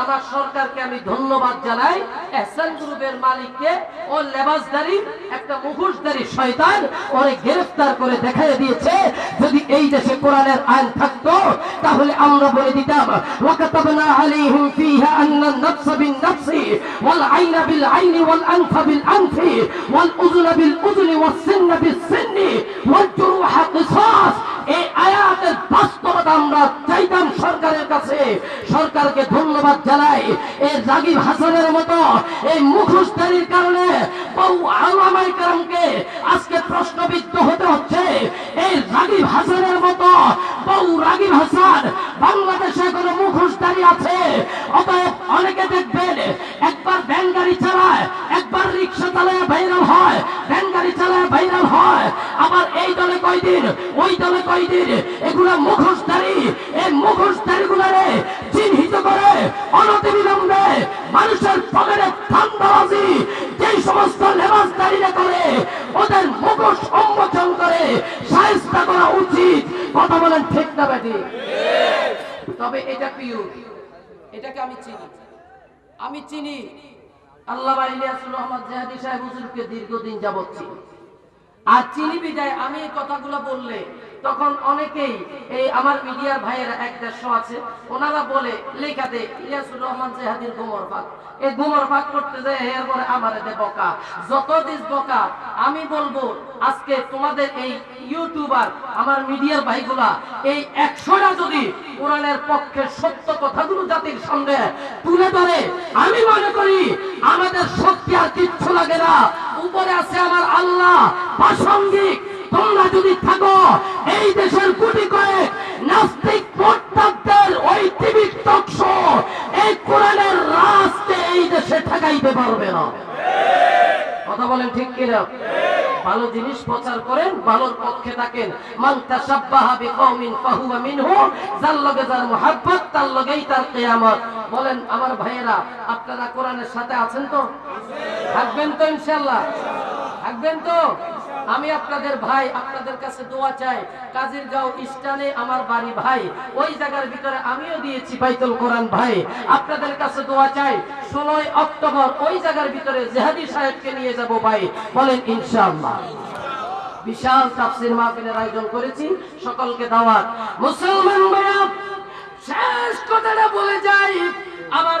আমার সরকারকে আমি ধন্যবাদ জানাই। এহসান গ্রুপের মালিককে ও লেবাসদারি, একটা মুখোশধারী শয়তান ওরে গ্রেফতার করে দেখাই দিয়েছে। যদি এই দেশে কোরআনের আইন থাকতো, তাহলে আমরা বলে দিতাম, ওয়াকাতাবনা আলাইহিম ফিহা আন্না নাফস বিন নাফসি ওয়াল আইনা বিল আইনি ওয়াল আনফা বিল আনফি ওয়াল উযুনা বিল উযুনি ওয়াস সিন্না বিস সিন্নি ওয়াল কাছে সরকারকে ধন্যবাদ জানাই। এই রাগিব হাসানের মতো এই মুখোশধারীর কারণে বহু আলামাই কারণকে আজকে প্রশ্নবিদ্ধ হতে হচ্ছে এই রাগিব হাসানের মতো বহু রাগিব হাসান বাংলাদেশে কোনো মুখোশধারী আছে অতএব অনেকে দেখবেন একবার ভ্যান গাড়ি চালায় একবার রিক্সা চালায় ভাইরাল হয় ভ্যান গাড়ি চালায় ভাইরাল হয় আবার এই দলে কয়দিন ওই দলে কয়দিন এগুলা মুখোশধারী এই চিহ্নিত করে, অনতিবিলম্বে মানুষের পকেটে সমস্ত করে, ওদের মুখোশ উন্মোচন করে সাহেস্তা করা উচিত। কথা বলেন ঠিক না তবে এটা এটাকে আমি চিনি। আমি চিনি, আল্লাহ ইলিয়াসুর রহমান জাহাদি সাহেব হুজুরকে দীর্ঘদিন যাবত চিনি। আর চিনি বিদায়, আমি এই কথাগুলো বললে তখন অনেকেই এই আমার মিডিয়ার ভাইয়েরা এক দেড়শো আছে, ওনারা বলে, লেখা দে, ইলিয়াসুর রহমান জেহাদির গোমর ফাঁক এই গোমর ফাঁক করতে যায় এরপরে আমার দে বকা। যত দিস বকা, আমি বলব, আজকে তোমাদের এই ইউটিউবার, আমার মিডিয়ার ভাইগুলা, এই একশোটা যদি কোরআনের পক্ষে সত্য কথাগুলো জাতির সামনে তুলে ধরে, আমি মনে করি আমাদের শক্তি আর কিচ্ছু লাগে না। উপরে আছে আমার আল্লাহ, প্রাসঙ্গিক তোমরা যদি থাকো, এই দেশের কোটি কয়েক নাস্তিক মোট্টাকদের ওই টিভি টক এই কোরআনের রাজকে এই দেশে ঠেকাইতে পারবে না। কথা বলেন ঠিক কিনা? ভালো জিনিস প্রচার করেন, ভালোর পক্ষে থাকেন। মান তাসাব্বাহা বিকওমিন ফাহুয়া মিনহু, যার লগে যার মুহাব্বত, তার লগেই তার কিয়ামত। বলেন, আমার ভাইয়েরা, আপনারা কোরআনের সাথে আছেন তো? থাকবেন তো ইনশাআল্লাহ? থাকবেন তো? আমি আপনাদের ভাই, আপনাদের কাছে দোয়া চাই। কাজীর গাঁও ইস্টানে আমার বাড়ি ভাই। ওই জায়গার ভিতরে আমিও দিয়েছি বাইতুল কোরআন ভাই। আপনাদের কাছে দোয়া চাই। ষোলোই অক্টোবর ওই জায়গার ভিতরে জেহাদি সাহেবকে নিয়ে যাব ভাই। বলেন, ইনশাআল্লাহ। বিশাল তাফসির মাহফিলের আয়োজন করেছি। সকলকে দাওয়াত। মুসলমান ভাইয়া শেষ কথাটা বলে যাই। আমার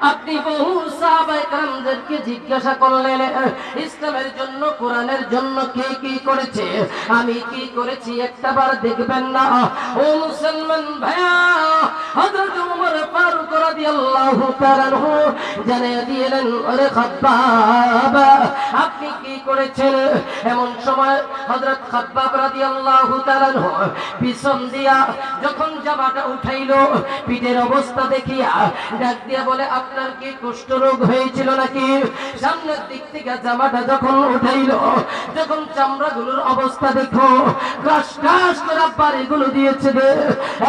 আপনি বহু সাহাবাইকারদেরকে জিজ্ঞাসা করলেন, ইসলামের জন্য, কোরআনের জন্য কে কি করেছে? আমি কি করেছি একটা বার দেখবেন না। ও মুসলমান ভাইয়া ফারুক রাদিয়াল্লাহু তাআলা জানিয়ে দিলেন আপনি কি করেছেন? এমন সময় হযরত খাব্বাব রাদিয়াল্লাহু তাআলা পিছন দিয়া যখন জামাটা উঠাইলো, পিঠের অবস্থা দেখিয়া ডাক দিয়া বলে, আপনার কি কুষ্ঠ রোগ হয়েছিল নাকি? সামনের দিক থেকে জামাটা যখন উঠাইল, যখন চামড়া গুলোর অবস্থা দেখো ক্রাশ ক্রাশ করে বাড়িগুলো দিয়েছে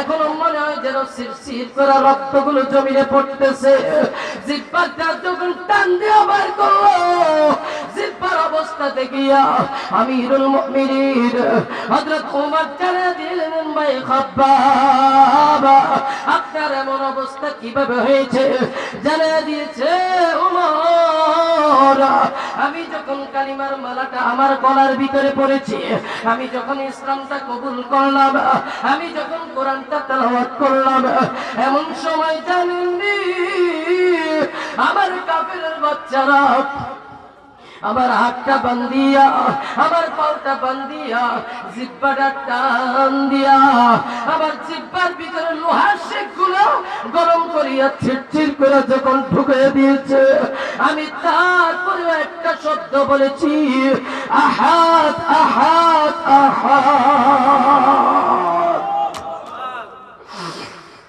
এখনও মনে হয় যেন শিরশির করা রক্তগুলো জমিনে পড়তেছে। জিব্বাটা যখন টান দিয়ে বার করল জিব্বার অবস্থা দেখিয়া আমিরুল হযরত ওমর দিলেন ভাই আপনার এমন অবস্থা কীভাবে হয়েছে? দিয়েছে ওমর আমি যখন কালিমার মালাটা আমার গলার ভিতরে পড়েছি, আমি যখন ইসলামটা কবুল করলাম, আমি যখন কোরআনটা তেলাওয়াত করলাম, এমন সময় জানেননি, আমার কাফের বাচ্চারা আমার হাতটা বান্দিয়া আমার পাউটা বান্দিয়া জিব্বাটা টান দিয়া, আমার জিব্বার ভিতরে লোহার শেখগুলো গরম করিয়া ছিটছিট করে যখন ঢুকে দিয়েছে, আমি তারপরে একটা শব্দ বলেছি, আহাত আহাত আহাত।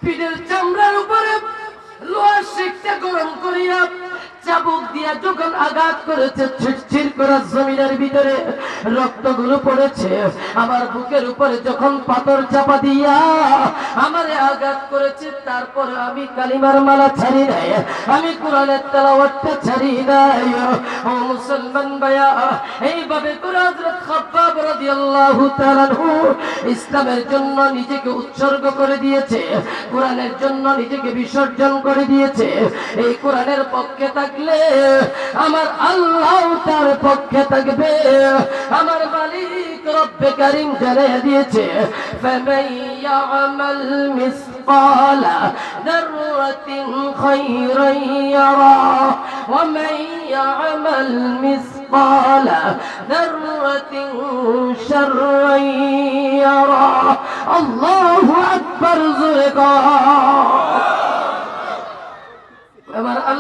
পিঠের চামড়ার উপরে লোহার শিখটা গরম করিয়া চাবুক দিয়া যখন আঘাত করেছে ছিটছির করা জমিনের ভিতরে রক্তগুলো পড়েছে। আমার বুকের উপরে যখন পাথর চাপা দিয়া আমারে আঘাত করেছে, তারপরে আমি কালিমার মালা ছাড়ি নাই, আমি কোরআনের তেলাওয়াতটা ছাড়ি নাই। ও মুসলমান ভাইয়া, এইভাবে করে হযরত খাব্বাব রাদিয়াল্লাহু তাআলা ইসলামের জন্য নিজেকে উৎসর্গ করে দিয়েছে, কোরআনের জন্য নিজেকে বিসর্জন করে দিয়েছে। এই কোরআনের পক্ষে থাকলে আমার আল্লাহ তার পক্ষে থাকবে আমার মালিক রব্বে কারিম জানিয়ে দিয়েছে فمن يعمل مثقال ذرة خيرا يرى ومن يعمل مثقال ذرة شرا يرى الله أكبر زرقا এবার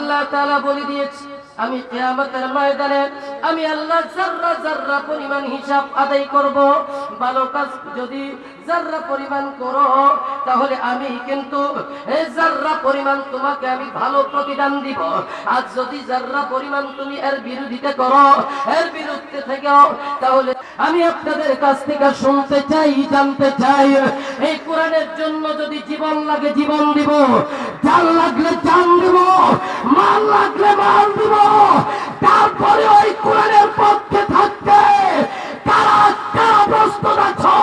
আল্লাহ তাআলা বলে দিয়েছি, আমি কিয়ামতের ময়দানে আমি আল্লাহ জাররা জাররা পরিমাণ হিসাব আদায় করব, ভালো কাজ যদি জাররা পরিমাণ করো, তাহলে আমি কিন্তু এই জাররা পরিমাণ তোমাকে আমি ভালো প্রতিদান দিব। আর যদি জাররা পরিমাণ তুমি এর বিরোধিতা করো, এর বিরুদ্ধে থেকেও, তাহলে আমি আপনাদের কাছ থেকে শুনতে চাই, জানতে চাই, এই কোরআনের জন্য যদি জীবন লাগে জীবন দিব, জান লাগলে জান দিব মাল লাগলে মাল দিব। তারপরে ওই কোরআনের পক্ষে থাকতে কারা কারা প্রস্তুত আছো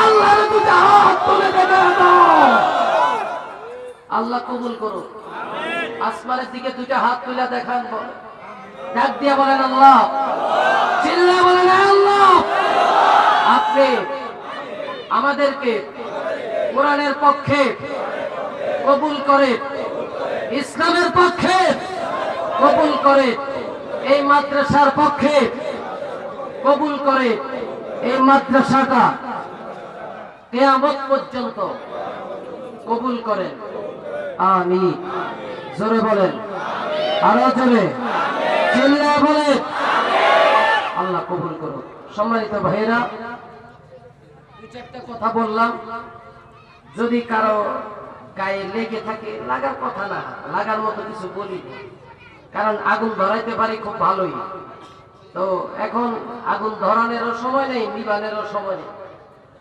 আল্লাহর দুটো হাত তুলে দেবে আল্লাহ কবুল করুন আসমানের দিকে দুইটা হাত তুলে দেখান। ডাক দিয়ে বলেন আল্লাহ। চিল্লা বলেন আল্লাহ আপনি আমাদেরকে কোরআনের পক্ষে কবুল করে ইসলামের পক্ষে কবুল করে এই মাদ্রাসার পক্ষে কবুল করে এই মাদ্রাসাটা কেয়ামত পর্যন্ত কবুল করেন। আমি জোরে বলেন। আরও জোরে। চিল্লায় বলেন। আল্লাহ কবুল করুন সম্মানিত ভাইরা দু চারটা কথা বললাম। যদি কারও গায়ে লেগে থাকে, লাগার কথা না, লাগার মতো কিছু বলি কারণ আগুন ধরাইতে পারি খুব ভালোই। তো এখন আগুন ধরানেরও সময় নেই, নিবানেরও সময় নেই।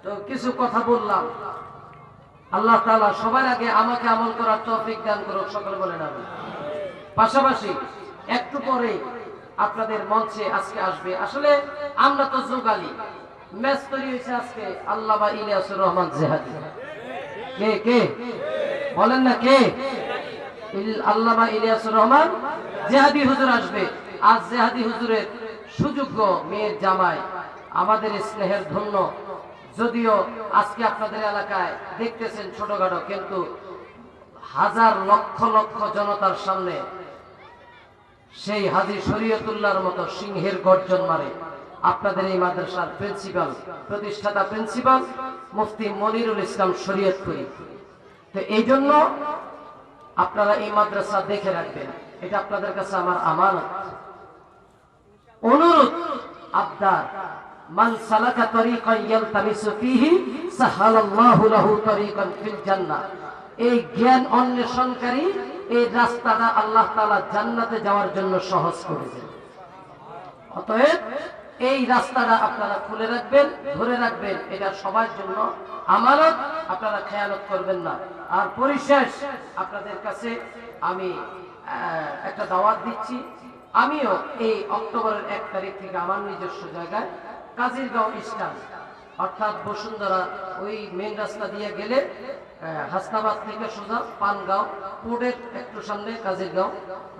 তো কিছু কথা বললাম। আল্লাহ তাআলা সবার আগে আমাকে আমল করার তৌফিক দান করুক, সকল বলেন আমি পাশাপাশি একটু পরে আপনাদের মঞ্চে আজকে আসবে। আসলে আমরা তো যোগালি। ম্যাচ তৈরি হয়েছে আজকে আল্লাহ বা ইলিয়াসুর রহমান জেহাদি। কে কে? বলেন না কে? আল্লামা ইলিয়াসুর রহমান জেহাদি হুজুর আসবে। আজ জেহাদি হুজুরের সুযোগ্য মেয়ের জামাই আমাদের স্নেহের ধন্য। যদিও আজকে আপনাদের এলাকায় দেখতেছেন ছোটখাটো, কিন্তু হাজার লক্ষ লক্ষ জনতার সামনে সেই হাজি শরীয়তুল্লাহর মতো সিংহের গর্জন মারে। আপনাদের এই মাদ্রাসার প্রিন্সিপাল, প্রতিষ্ঠাতা প্রিন্সিপাল মুফতি মনিরুল ইসলাম শরীয়তপুরি। তো এই জন্য আপনারা এই মাদ্রাসা দেখে রাখবেন। এটা আপনাদের কাছে আমার আমানত। অনুরোধ, আবদার, মান সালাকা তরিকান ইয়ালতামিসু ফীহি, সাহালাল্লাহু লাহু তরিকান ফিল জান্নাহ। এই জ্ঞান অন্বেষণকারী এই রাস্তাটা আল্লাহ তাআলা জান্নাতে যাওয়ার জন্য সহজ করে দেন। অতএব এই রাস্তাটা আপনারা খুলে রাখবেন, ধরে রাখবেন, এটা সবার জন্য আমানত। আপনারা খেয়ালত করবেন না। আর পরিশেষ আপনাদের কাছে আমি একটা দাওয়াত দিচ্ছি। আমিও এই অক্টোবরের এক তারিখ থেকে আমার নিজস্ব জায়গায় কাজিরগাঁও স্টান অর্থাৎ বসুন্ধরা, ওই মেন রাস্তা দিয়ে গেলে হাসনাবাদ থেকে সোজা পানগাঁও পোর্টের একটু সামনে কাজিরগাঁও,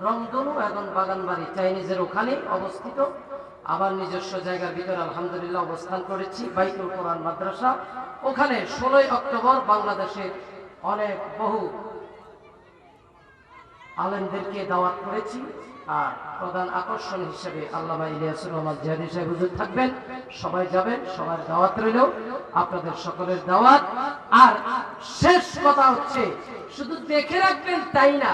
রংধনু এবং বাগানবাড়ি, চাইনিজের ওখানে অবস্থিত। আমার নিজস্ব জায়গার ভিতরে আলহামদুলিল্লাহ অবস্থান করেছি, বাইতুল কোরআন মাদ্রাসা। ওখানে ষোলোই অক্টোবর বাংলাদেশের অনেক বহু আলেমদেরকে দাওয়াত করেছি আর প্রধান আকর্ষণ হিসেবে আল্লামা জিহাদি সাহেব থাকবেন। সবাই যাবেন, সবার দাওয়াত রইল, আপনাদের সকলের দাওয়াত। আর শেষ কথা হচ্ছে, শুধু দেখে রাখবেন তাই না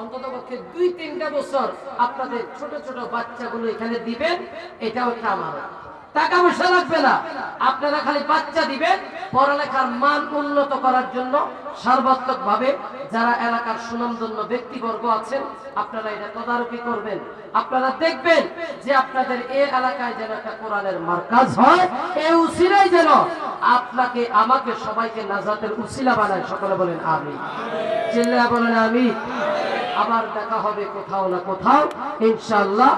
অন্তত পক্ষে দুই তিনটা বছর আপনাদের ছোট ছোট বাচ্চাগুলো এখানে দিবেন, এটাও একটা আমার টাকা পয়সা লাগবে না। আপনারা খালি বাচ্চা দিবেন, পড়ালেখার মান উন্নত করার জন্য সার্বাত্মক ভাবে যারা এলাকার সুনামধন্য ব্যক্তিবর্গ আছেন, আপনারা এটা তদারকি করবেন। আপনারা দেখবেন যে আপনাদের এই এলাকায় যেন একটা কোরআনের মার্কাজ হয় এই উসিলাই যেন আপনাকে, আমাকে সবাইকে নাজাতের উসিলা বানায়। সকলে বলেন আমি চিল্লা বলেন আমি আবার দেখা হবে কোথাও না কোথাও, ইনশাআল্লাহ।